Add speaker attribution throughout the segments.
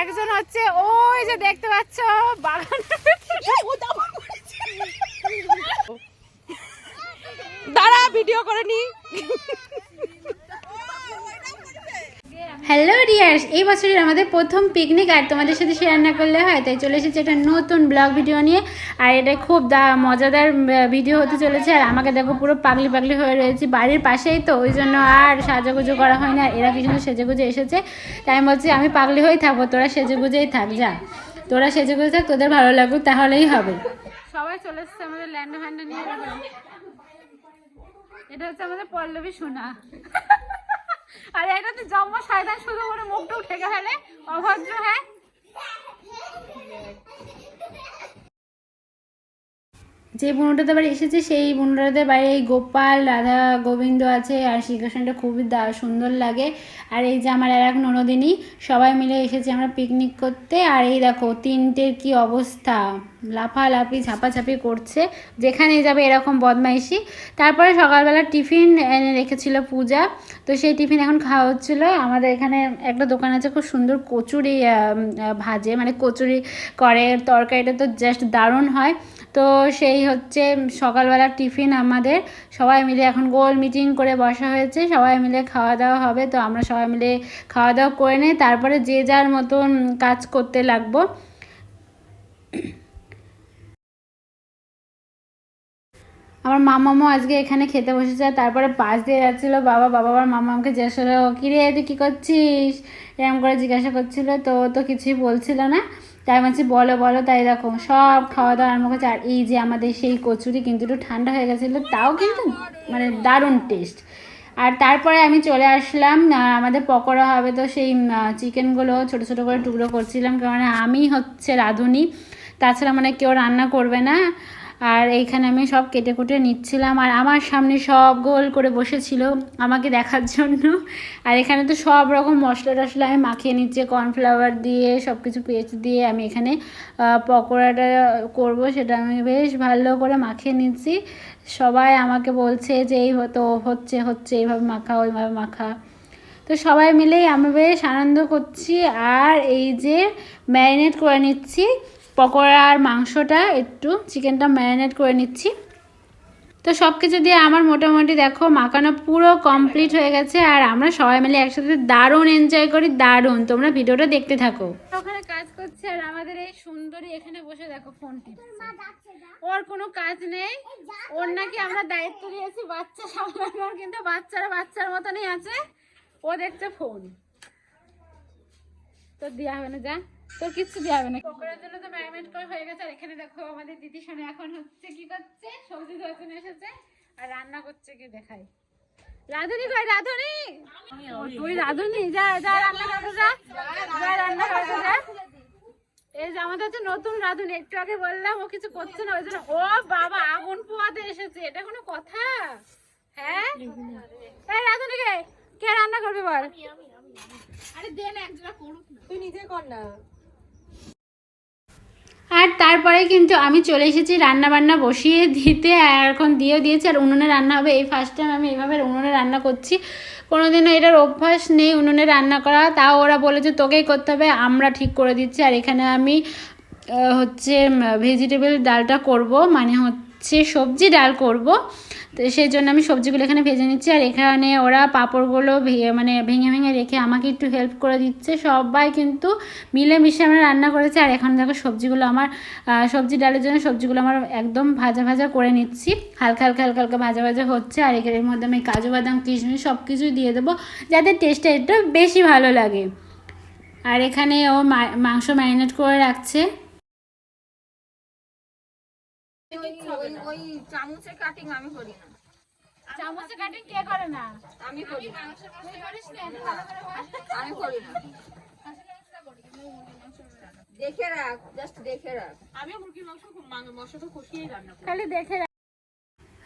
Speaker 1: একজন হচ্ছে ওই যে দেখতে পাচ্ছ বাগান দাঁড়া ভিডিও করে নি। হ্যালো ডিয়ার্স এই বছরের আমাদের প্রথম পিকনিক আর তোমাদের সাথে শেয়ার না করলে হয়, তাই চলে এসেছে একটা নতুন ব্লগ ভিডিও নিয়ে। আর এটা খুব দা, মজাদার ভিডিও হতে চলেছে। আর আমাকে দেখো পুরো পাগলি পাগলি হয়ে রয়েছে বাড়ির পাশেই তো, ওই জন্য আর সাজাগুজো করা হয় না। এরা কি সুন্দর সেজেগুজে এসেছে। তাই আমি বলছি, আমি পাগলি হয়েই থাকব, তোরা সেজেগুজেই থাক, যা। তোরা সেজেগুজে থাক, তোদের ভালো লাগুক, তাহলেই হবে। সবাই চলে এসেছে আমাদের ল্যান্ড ফ্যান্ড নিয়ে। এটা হচ্ছে আমাদের পল্লবী সোনা। আর এটাতে জম্মা শয়তান শুধু করে মুখটাও ঠেকে ফেলে অভদ্র হ্যাঁ? যে বুনোটাতে বাড়ি এসেছে, সেই বুনোটাদের বাড়ি এই গোপাল, রাধা গোবিন্দ আছে আর শ্রীকৃষ্ণটা খুবই সুন্দর লাগে। আর এই যে আমার আর এক ননদিনী, সবাই মিলে এসেছি আমরা পিকনিক করতে। আর এই দেখো, তিনটের কি অবস্থা। লাফালাফি, ঝাপাঝাপি করছে। যেখানেই যাবে এরকম বদমাইশি। তারপরে সকালবেলা টিফিন এনে রেখেছিল পূজা। তো সেই টিফিন এখন খাওয়া হচ্ছিল। আমাদের এখানে একটা দোকান আছে, খুব সুন্দর কচুরি ভাজে। মানে কচুরি করে, তরকারিটা তো জাস্ট দারুণ হয়। তো সেই হচ্ছে সকালবেলা টিফিন আমাদের। সবাই মিলে এখন গোল মিটিং করে বসা হয়েছে, সবাই মিলে খাওয়া দাওয়া হবে। তো আমরা সবাই মিলে খাওয়া দাওয়া করে নিই তারপরে যে যার মতন কাজ করতে লাগবো। আমার মামামও আজকে এখানে খেতে বসেছে, তারপরে পাশ দিয়ে যাচ্ছিল, বাবা বাবা আবার মামা আমাকে জিজ্ঞাসা করল, কিরে, তুই কী করছিস? এরকম করে জিজ্ঞাসা করছিল, তো তো কিছুই বলছিল না। তাই বলছি, বলো বলো, তাই দেখো, সব খাওয়া দাওয়া আরম্ভ করছে। আর এই যে আমাদের সেই কচুরি কিন্তু একটু ঠান্ডা হয়ে গেছিল, তাও কিন্তু মানে দারুণ টেস্ট আর তারপরে আমি চলে আসলাম আমাদের পকোড়া হবে তো সেই চিকেনগুলো ছোটো ছোটো করে টুকরো করছিলাম, কারণ আমি হচ্ছে রাঁধুনি, তাছাড়া মানে কেউ রান্না করবে না। আর এইখানে আমি সব কেটে কুটে নিচ্ছিলাম আর আমার সামনে সব গোল করে বসেছিল আমাকে দেখার জন্য। আর এখানে তো সব রকম মশলা টশলা আমি মাখিয়ে নিচ্ছি কর্নফ্লাওয়ার দিয়ে সব কিছু পেস্ট দিয়ে আমি এখানে পকোড়াটা করব সেটা আমি বেশ ভালো করে মাখিয়ে নিচ্ছি। সবাই আমাকে বলছে যে এই হতো, হচ্ছে হচ্ছে, এইভাবে মাখা, ওইভাবে মাখা। তো সবাই মিলেই আমি বেশ আনন্দ করছি আর এই যে ম্যারিনেট করে নিচ্ছি পকোড়া আর মাংসটা একটু চিকেনটা ম্যারিনেট করে নিচ্ছি। তো সব কিছু দিয়ে আমার মোটামুটি দেখো মাখানো পুরো কমপ্লিট হয়ে গেছে আর আমরা সবাই মিলে একসাথে দারুণ এনজয় করি দারুণ। তোমরা ভিডিওটা দেখতে থাকো। ওখানে কাজ করছে আর আমাদের এই সুন্দরী এখানে বসে দেখো ফোন ওর কোনো কাজ নেই। ওর নাকি আমরা দায়িত্ব দিয়েছি বাচ্চা সামলানোর কিন্তু বাচ্চারা বাচ্চার মতনই আছে। ও দেখছে ফোন। তো দেওয়া হবে না যা। তোর কিচ্ছু দেওয়া হবে না। পকোড়ার জন্য তো ম্যারিনেট করা হয়ে গেছে আর এখানে দেখো আমাদের দিদি শোনে এখন হচ্ছে কি করছে? সবজি ধোয়ার জন্য এসেছে আর রান্না করছে কি দেখাই। রাধুনি কই? রাধুনি? তুই রাধুনি? যা যা রান্না করতে যা যা। রান্না করতে যা। এই যে আমাদের হচ্ছে নতুন রাধুনি একটু আগে বললাম ও কিছু করছে না ওই জন্য ও বাবা আগুন পোয়াতে এসেছে এটা কোনো কথা? হ্যাঁ? এই রাধুনি কে? কে রান্না করবে বল? আরে দে না একজোড়া করুক না।
Speaker 2: তুই নিজে কর না।
Speaker 1: আর তারপরে কিন্তু আমি চলে এসেছি রান্না বান্না বসিয়ে দিতে, আর এখন দিয়ে দিয়েছি, আর উনুনে রান্না হবে। এই ফার্স্ট টাইম আমি এইভাবে উনুনে রান্না করছি। কোনোদিনও এটার অভ্যাস নেই উনুনে রান্না করা। তাও ওরা বলেছে তোকেই করতে হবে, আমরা ঠিক করে দিচ্ছি। আর এখানে আমি হচ্ছে ভেজিটেবল ডালটা করব। মানে হচ্ছে সবজি ডাল করব। তো সেই জন্য আমি সবজিগুলো এখানে ভেজে নিচ্ছি। আর এখানে ওরা পাঁপড়গুলো মানে ভেঙে ভেঙে রেখে আমাকে একটু হেল্প করে দিচ্ছে। সবাই কিন্তু মিলেমিশে আমরা রান্না করেছি। আর এখন দেখো সবজিগুলো আমার সবজি ডালের জন্য সবজিগুলো আমার একদম ভাজা ভাজা করে নিচ্ছি। হালকা হালকা হালকা হালকা ভাজা ভাজা হচ্ছে। আর এর মধ্যে আমি কাজু, বাদাম, কিশমিশ সব কিছুই দিয়ে দেবো। যাতে টেস্টটা একটু বেশি ভালো লাগে। আর এখানে ও মাংস ম্যারিনেট করে রাখছে।
Speaker 2: ওই ওই ওই কাটিং আমি করি না।
Speaker 1: চামচে কাটিং কে করে না?
Speaker 2: আমি করি। না
Speaker 1: তুই করিস না? এত ভালো করে বল।
Speaker 2: আমি করি না। দেখে রাখ জাস্ট দেখে রাখ। আমি মুরগির মাংস তো কষিয়ে রান্না করি।
Speaker 1: খালি দেখে রাখ।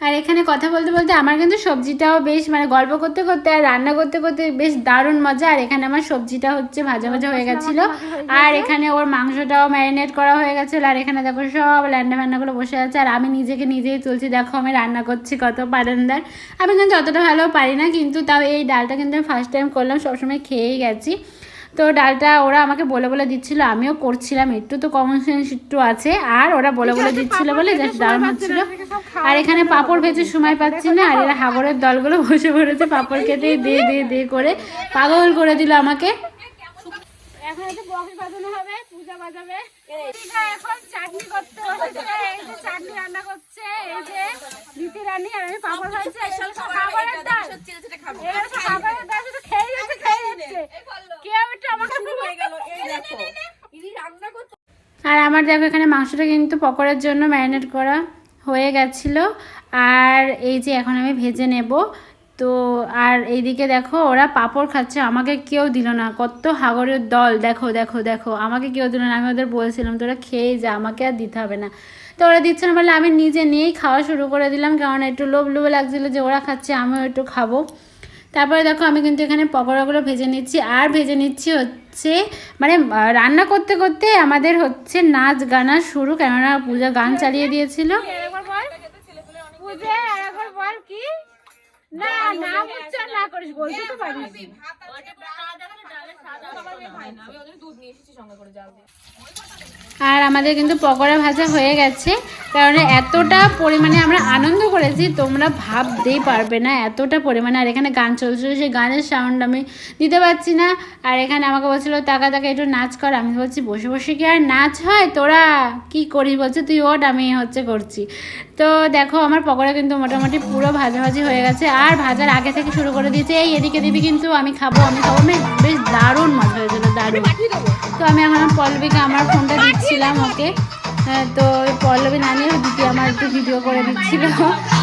Speaker 1: আর এখানে কথা বলতে বলতে আমার কিন্তু সবজিটাও বেশ মানে গল্প করতে করতে আর রান্না করতে করতে বেশ দারুণ মজা। আর এখানে আমার সবজিটা হচ্ছে ভাজা ভাজা হয়ে গেছিল। আর এখানে ওর মাংসটাও ম্যারিনেট করা হয়ে গেছিল। আর এখানে দেখো সব ল্যান্ডা ফ্যান্ডাগুলো বসে আছে। আর আমি নিজেকে নিজেই তুলছি। দেখো আমি রান্না করছি কত পারেন্দার আমি কিন্তু অতটা ভালো পারি না কিন্তু তাও এই ডালটা কিন্তু আমি ফার্স্ট টাইম করলাম সবসময় খেয়েই গেছি। তো ডালটা ওরা আমাকে বলে বলে দিচ্ছিল আমিও করছিলাম একটু তো কমন সেন্স একটু আছে আর ওরা বলে বলে দিচ্ছিল বলে জাস্ট দারুণ হচ্ছিল। আর এখানে পাঁপড় ভেজে সময় পাচ্ছি না আর এরা হাগরের দলগুলো বসে পড়েছে পাঁপড় খেতে দিয়ে দিয়ে দিয়ে করে পাগল করে দিল আমাকে। এখন একটু বক্স বাজানো হবে পূজা বাজাবে। এখন চাটনি করতে হচ্ছে এই যে চাটনি রান্না করছে এই যে দিতি রানী আর আমি পাপড় ভাজছি খাবারের ডাল খাবারের শুধু খেয়ে যাচ্ছে আর আমার দেখো এখানে মাংসটা কিন্তু পকোড়ার জন্য ম্যারিনেট করা হয়ে গেছিল। আর এই যে এখন আমি ভেজে নেব। তো আর এইদিকে দেখো ওরা পাঁপড় খাচ্ছে আমাকে কেউ দিল না। কত হাগরের দল। দেখো দেখো দেখো আমাকে কেউ দিল না। আমি ওদের বলছিলাম তোরা খেয়ে যা আমাকে আর দিতে হবে না। তো ওরা দিচ্ছে না বলে আমি নিজে নিয়েই খাওয়া শুরু করে দিলাম কারণ একটু লোভ লোভ লাগছিল যে ওরা খাচ্ছে আমিও একটু খাব। তারপরে দেখো আমি কিন্তু এখানে পকোড়াগুলো ভেজে নিচ্ছি। আর ভেজে নিচ্ছি হচ্ছে মানে রান্না করতে করতে আমাদের হচ্ছে নাচ গানা শুরু। কেননা পূজা গান চালিয়ে দিয়েছিল। না না না করিস বলতে তো পারিস। আর আমাদের কিন্তু পকোড়া ভাজা হয়ে গেছে, কারণ এতটা পরিমাণে আমরা আনন্দ করেছি, তোমরা ভাবতেই পারবে না এতটা পরিমাণে। আর এখানে গান চলছিল, সেই গানের সাউন্ড আমি দিতে পারছি না। আর এখানে আমাকে বলছিল, তাকা টাকা একটু নাচ কর। আমি বলছি, বসে বসে কি আর নাচ হয় তোরা? কি করিস বলছে, তুই ওট আমি হচ্ছে করছি। তো দেখো, আমার পকোড়া কিন্তু মোটামুটি পুরো ভাজাভাজি হয়ে গেছে। আর ভাজার আগে থেকে শুরু করে দিয়েছে, এই এদিকে দিবি কিন্তু, আমি খাব আমি খাব। বেশ বেশ দারুণ মজা হয়েছিল দারুণ। তো আমি এখন পল্লবীকে আমার ফোনটা দিচ্ছিলাম ওকে। হ্যাঁ, তো পল্লবী না দিদি আমার একটু ভিডিও করে দিচ্ছিল।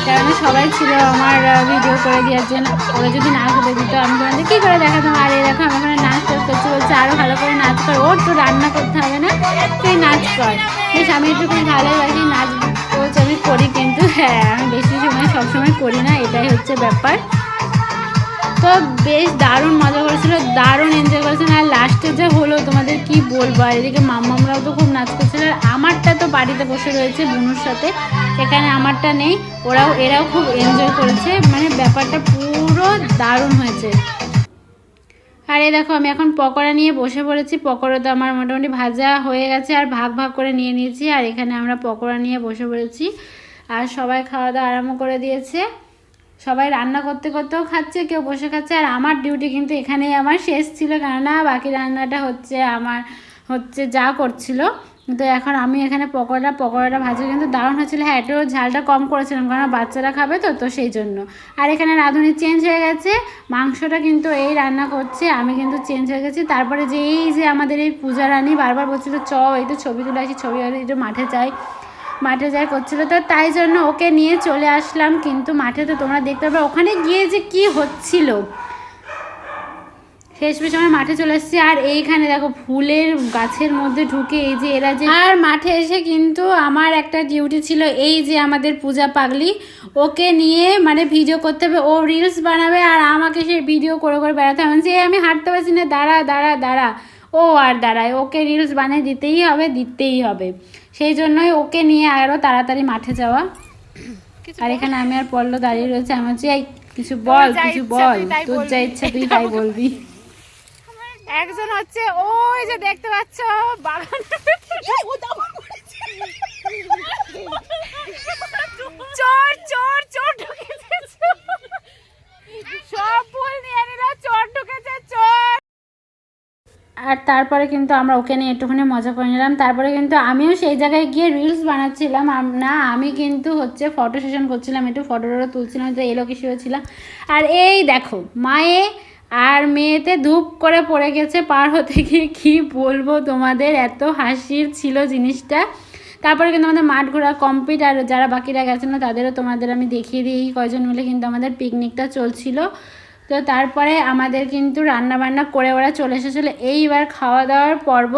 Speaker 1: কারণ সবাই ছিল আমার ভিডিও করে দেওয়ার জন্য। ওরা যদি না করে দিত আমি তোমাদের কী করে দেখাতাম আর এই দেখো আমি ওখানে নাচ টাচ করছি বলছে আরও ভালো করে নাচ কর ওর তো রান্না করতে হবে না তুই নাচ কর। বেশ আমি একটু খুব ভালোবাসি নাচ বলছে আমি করি কিন্তু। হ্যাঁ আমি বেশি সময় সবসময় করি না এটাই হচ্ছে ব্যাপার। তো বেশ দারুণ মজা করেছিল, দারুণ এনজয় করেছিল। আর লাস্টে যে হলো তোমাদের কি বলব, আর এদিকে মাম্মামরাও তো খুব নাচ করছিল। আর আমারটা তো বাড়িতে বসে রয়েছে বুনুর সাথে, এখানে আমারটা নেই। ওরাও, এরাও খুব এনজয় করেছে মানে ব্যাপারটা পুরো দারুণ হয়েছে। আর এই দেখো, আমি এখন পকোড়া নিয়ে বসে পড়েছি। পকোড়া তো আমার মোটামুটি ভাজা হয়ে গেছে, আর ভাগ ভাগ করে নিয়ে নিয়েছি। আর এখানে আমরা পকোড়া নিয়ে বসে পড়েছি। আর সবাই খাওয়া দাওয়া আরম্ভ করে দিয়েছে। সবাই রান্না করতে করতেও খাচ্ছে, কেউ বসে খাচ্ছে। আর আমার ডিউটি কিন্তু এখানেই আমার শেষ ছিল, কেননা বাকি রান্নাটা হচ্ছে আমার হচ্ছে যা করছিল। তো এখন আমি এখানে পকোড়া, পকোড়াটা ভাজা কিন্তু দারুণ হচ্ছিল হ্যাঁ একটু ঝালটা কম করেছিলাম কারণ বাচ্চারা খাবে তো তো সেই জন্য। আর এখানে রাঁধুনি চেঞ্জ হয়ে গেছে। মাংসটা কিন্তু এই রান্না করছে, আমি কিন্তু চেঞ্জ হয়ে গেছি। তারপরে যে এই যে আমাদের এই পূজা রানী বারবার বলছিল চ এই তো ছবি তুলে আসি, ছবি আরে একটু মাঠে যাই। মাঠে যাই করছিল। তো তাই জন্য ওকে নিয়ে চলে আসলাম, কিন্তু মাঠে তো তোমরা দেখতে পাবে, ওখানে গিয়ে যে কি হচ্ছিল। শেষমেশ আমরা মাঠে চলে এসেছি, আর এইখানে দেখো ফুলের গাছের মধ্যে ঢুকে এই যে এরা যে আর মাঠে এসে কিন্তু আমার একটা ডিউটি ছিল, এই যে আমাদের পূজা পাগলি, ওকে নিয়ে মানে ভিডিও করতে হবে, ও রিলস বানাবে আর আমাকে সে ভিডিও করে করে বেড়াতে হবে। যে, আমি হাঁটতে পারছি না, দাঁড়া দাঁড়া দাঁড়া। ও আর দাঁড়ায়, ওকে রিলস বানিয়ে দিতেই হবে দিতেই হবে। সেই জন্যই ওকে নিয়ে আরও তাড়াতাড়ি মাঠে যাওয়া। আর এখানে আমি আর পল্ল দাঁড়িয়ে রয়েছে। আমার এই কিছু বল কিছু বল। তোর যা ইচ্ছা তুই তাই বলবি। একজন হচ্ছে ওই যে দেখতে পাচ্ছ বাগান চোর চোর চোর ঢুকেছে। সব ফুল নিয়ে নিল চোর ঢুকেছে চোর। আর তারপরে কিন্তু আমরা ওকে নিয়ে একটুখানি মজা করে নিলাম। তারপরে কিন্তু আমিও সেই জায়গায় গিয়ে রিলস বানাচ্ছিলাম। না, আমি কিন্তু হচ্ছে ফটো সেশন করছিলাম, একটু ফটো টটো তুলছিলাম, তো এই লোকে ছিল আর এই দেখো, মায়ে আর মেয়েতে ধূপ করে পড়ে গেছে পার হতে গিয়ে, কী বলব তোমাদের? এত হাসির ছিল জিনিসটা। তারপরে কিন্তু আমাদের মাঠ ঘোরা কমপ্লিট আর যারা বাকিরা গেছে না, তাদেরও তোমাদের আমি দেখিয়ে দিই। কয়জন মিলে কিন্তু আমাদের পিকনিকটা চলছিল। তো তারপরে আমাদের কিন্তু রান্না বান্না করে ওরা চলে এসেছিল। এইবার খাওয়া দাওয়ার পর্ব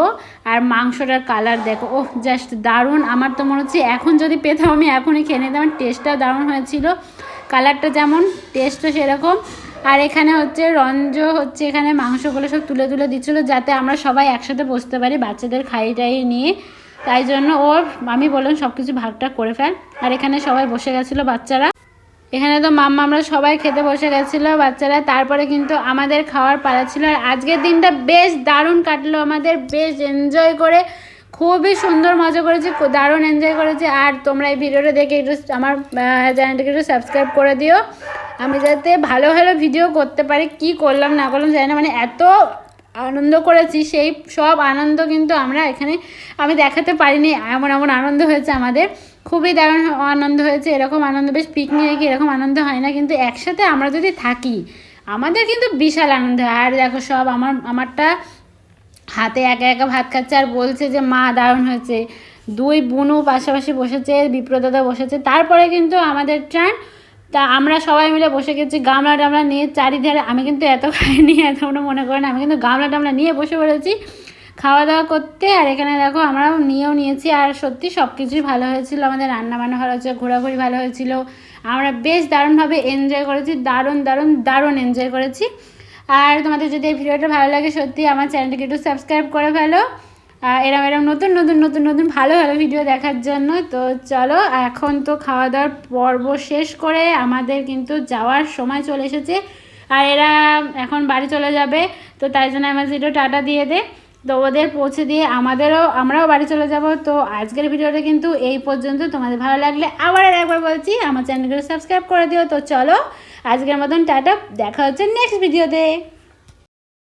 Speaker 1: আর মাংসটার কালার দেখো। ওহ জাস্ট দারুণ। আমার তো মনে হচ্ছে এখন যদি পেতাম আমি এখনই খেয়ে নিতাম। টেস্টটাও দারুণ হয়েছিল। কালারটা যেমন টেস্টও সেরকম। আর এখানে হচ্ছে রঞ্জ হচ্ছে এখানে মাংসগুলো সব তুলে তুলে দিচ্ছিল যাতে আমরা সবাই একসাথে বসতে পারি বাচ্চাদের খাই টাই নিয়ে। তাই জন্য ওর, আমি বললাম সব কিছু ভাগটা করে ফেল। আর এখানে সবাই বসে গেছিল বাচ্চারা। এখানে তো মাম্মা আমরা সবাই খেতে বসে গেছিল, বাচ্চারা। তারপরে কিন্তু আমাদের খাওয়ার পালা ছিল। আর আজকের দিনটা বেশ দারুণ কাটলো আমাদের, বেশ এনজয় করে, খুবই সুন্দর মজা করেছি দারুণ এনজয় করেছি। আর তোমরা এই ভিডিওটা দেখে একটু আমার চ্যানেলটাকে একটু সাবস্ক্রাইব করে দিও। আমি যাতে ভালো ভালো ভিডিও করতে পারি, কি করলাম, না করলাম, জানি না। মানে এত আনন্দ করেছি, সেই সব আনন্দ কিন্তু আমরা এখানে, আমি দেখাতে পারিনি। এমন এমন আনন্দ হয়েছে আমাদের। খুবই দারুণ আনন্দ হয়েছে এরকম আনন্দ বেশ পিকনিকে এরকম আনন্দ হয় না কিন্তু একসাথে আমরা যদি থাকি আমাদের কিন্তু বিশাল আনন্দ হয়। আর দেখো সব আমার আমারটা হাতে একা একা ভাত খাচ্ছে আর বলছে যে মা দারুণ হয়েছে। দুই বোনও পাশাপাশি বসেছে বিপ্রদাদা বসেছে। তারপরে কিন্তু আমাদের ট্রান তা আমরা সবাই মিলে বসে গেছি গামলা টামলা নিয়ে চারিধারে। আমি কিন্তু এত খাইনি এত আমরা মনে করেন আমি কিন্তু গামলা টামলা নিয়ে বসে পড়েছি। খাওয়া দাওয়া করতে, আর এখানে দেখো আমরাও নিয়েও নিয়েছি, আর সত্যি সব কিছুই ভালো হয়েছিল, আমাদের রান্না বান্না ভালো হয়েছিল, ঘোরাঘুরি ভালো হয়েছিল, আমরা বেশ দারুণভাবে এনজয় করেছি, দারুণ দারুণ দারুণ এনজয় করেছি। আর তোমাদের যদি এই ভিডিওটা ভালো লাগে, সত্যি আমার চ্যানেলটাকে একটু সাবস্ক্রাইব করে ফেলো। আর এরম এরম নতুন নতুন নতুন নতুন ভালো ভালো ভিডিও দেখার জন্য, তো চলো, এখন তো খাওয়া দাওয়ার পর্ব শেষ করে আমাদের কিন্তু যাওয়ার সময় চলে এসেছে। আর এরা এখন বাড়ি চলে যাবে, তো তাই জন্য আমার ভিডিও টাটা দিয়ে দে। তো ওদের পৌঁছে দিয়ে আমাদেরও, আমরাও বাড়ি চলে যাব। তো আজকের ভিডিওটা কিন্তু এই পর্যন্ত। তোমাদের ভালো লাগলে আবার একবার বলছি, আমার চ্যানেলগুলো সাবস্ক্রাইব করে দিও। তো চলো, আজকের মতন টাটা। দেখা হচ্ছে নেক্সট ভিডিওতে